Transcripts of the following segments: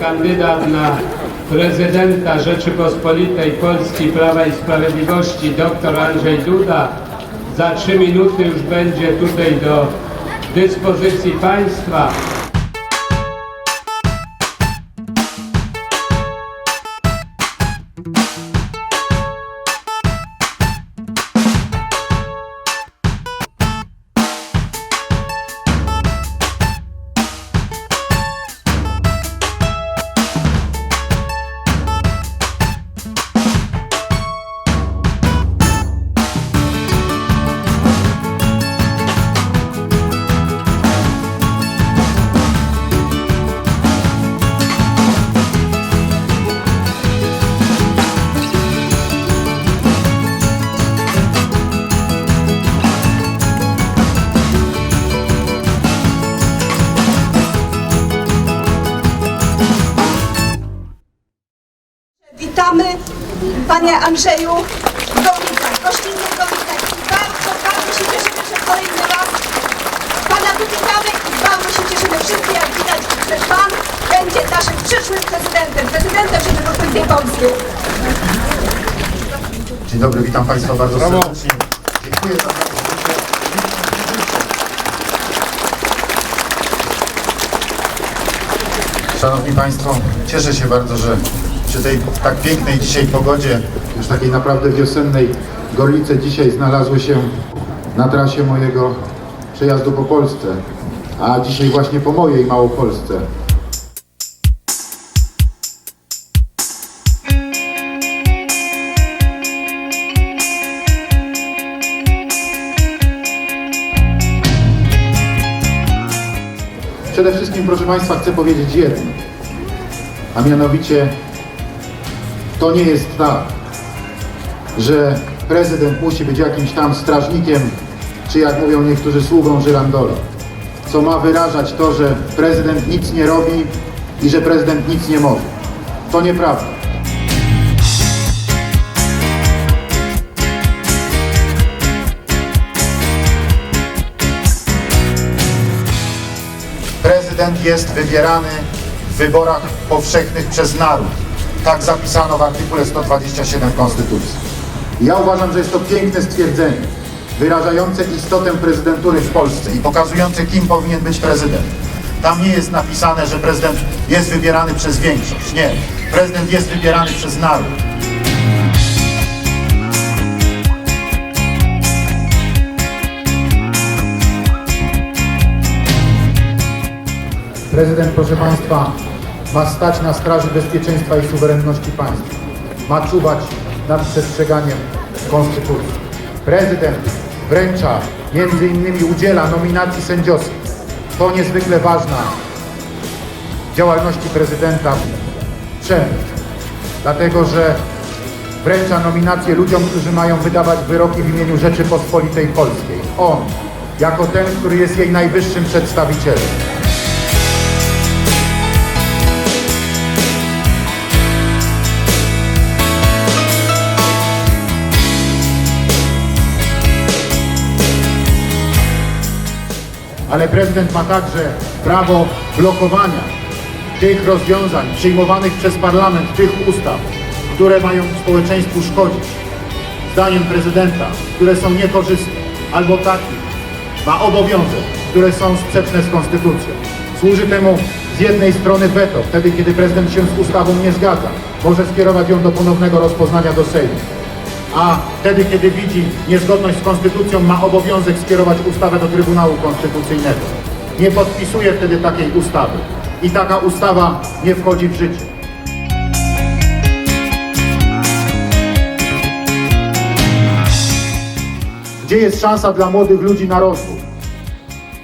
kandydat na prezydenta Rzeczypospolitej Polski Prawa i Sprawiedliwości dr Andrzej Duda za trzy minuty już będzie tutaj do dyspozycji Państwa. Panie Andrzeju w Gorlicach. I bardzo, bardzo się cieszymy, że kolejny raz Pana witamy i bardzo się cieszymy wszyscy, jak widać, że Pan będzie naszym przyszłym prezydentem, prezydentem Rzeczypospolitej Polskiej. Dzień dobry, witam Państwa bardzo serdecznie. Dziękuję za. Szanowni Państwo, cieszę się bardzo, że przy tej tak pięknej dzisiaj pogodzie, już takiej naprawdę wiosennej, Gorlice dzisiaj znalazły się na trasie mojego przejazdu po Polsce, a dzisiaj właśnie po mojej Małopolsce. Przede wszystkim, proszę Państwa, chcę powiedzieć jedno, a mianowicie to nie jest tak, że prezydent musi być jakimś tam strażnikiem, czy jak mówią niektórzy, sługą żyrandola, co ma wyrażać to, że prezydent nic nie robi i że prezydent nic nie może. To nieprawda. Prezydent jest wybierany w wyborach powszechnych przez naród. Tak zapisano w artykule 127 Konstytucji. Ja uważam, że jest to piękne stwierdzenie, wyrażające istotę prezydentury w Polsce i pokazujące, kim powinien być prezydent. Tam nie jest napisane, że prezydent jest wybierany przez większość. Nie. Prezydent jest wybierany przez naród. Prezydent, proszę Państwa, ma stać na straży bezpieczeństwa i suwerenności państwa. Ma czuwać nad przestrzeganiem Konstytucji. Prezydent wręcza, między innymi udziela nominacji sędziowskich. To niezwykle ważna działalności prezydenta. Czemu? Dlatego, że wręcza nominacje ludziom, którzy mają wydawać wyroki w imieniu Rzeczypospolitej Polskiej. On, jako ten, który jest jej najwyższym przedstawicielem. Ale prezydent ma także prawo blokowania tych rozwiązań przyjmowanych przez parlament, tych ustaw, które mają społeczeństwu szkodzić. Zdaniem prezydenta, które są niekorzystne, albo takich ma obowiązek, które są sprzeczne z konstytucją. Służy temu z jednej strony weto, wtedy kiedy prezydent się z ustawą nie zgadza, może skierować ją do ponownego rozpoznania do Sejmu a wtedy, kiedy widzi niezgodność z konstytucją, ma obowiązek skierować ustawę do Trybunału Konstytucyjnego. Nie podpisuje wtedy takiej ustawy i taka ustawa nie wchodzi w życie. Gdzie jest szansa dla młodych ludzi na rozwój?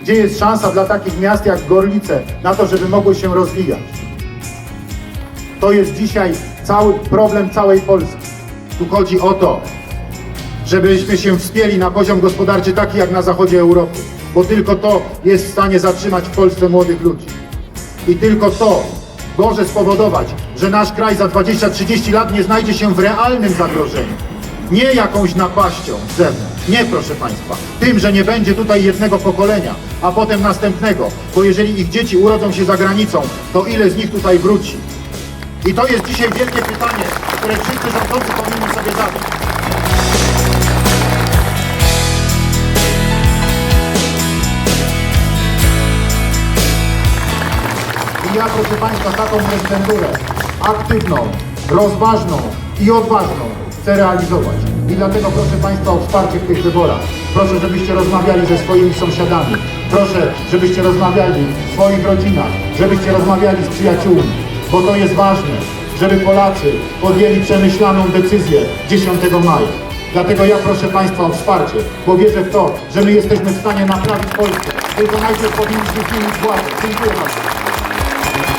Gdzie jest szansa dla takich miast jak Gorlice na to, żeby mogły się rozwijać? To jest dzisiaj cały problem całej Polski. Tu chodzi o to, żebyśmy się wspięli na poziom gospodarczy taki jak na zachodzie Europy, bo tylko to jest w stanie zatrzymać w Polsce młodych ludzi. I tylko to może spowodować, że nasz kraj za 20-30 lat nie znajdzie się w realnym zagrożeniu. Nie jakąś napaścią zewnątrz. Nie, proszę Państwa. Tym, że nie będzie tutaj jednego pokolenia, a potem następnego. Bo jeżeli ich dzieci urodzą się za granicą, to ile z nich tutaj wróci? I to jest dzisiaj wielkie pytanie, które wszyscy rządzący powinni sobie zadać. I ja, proszę Państwa, taką prezydenturę aktywną, rozważną i odważną chcę realizować. I dlatego proszę Państwa o wsparcie w tych wyborach. Proszę, żebyście rozmawiali ze swoimi sąsiadami. Proszę, żebyście rozmawiali w swoich rodzinach, żebyście rozmawiali z przyjaciółmi, bo to jest ważne, żeby Polacy podjęli przemyślaną decyzję 10 maja. Dlatego ja proszę Państwa o wsparcie, bo wierzę w to, że my jesteśmy w stanie naprawić Polskę. Tylko najpierw powinniśmy zmienić władzę. Dziękuję bardzo.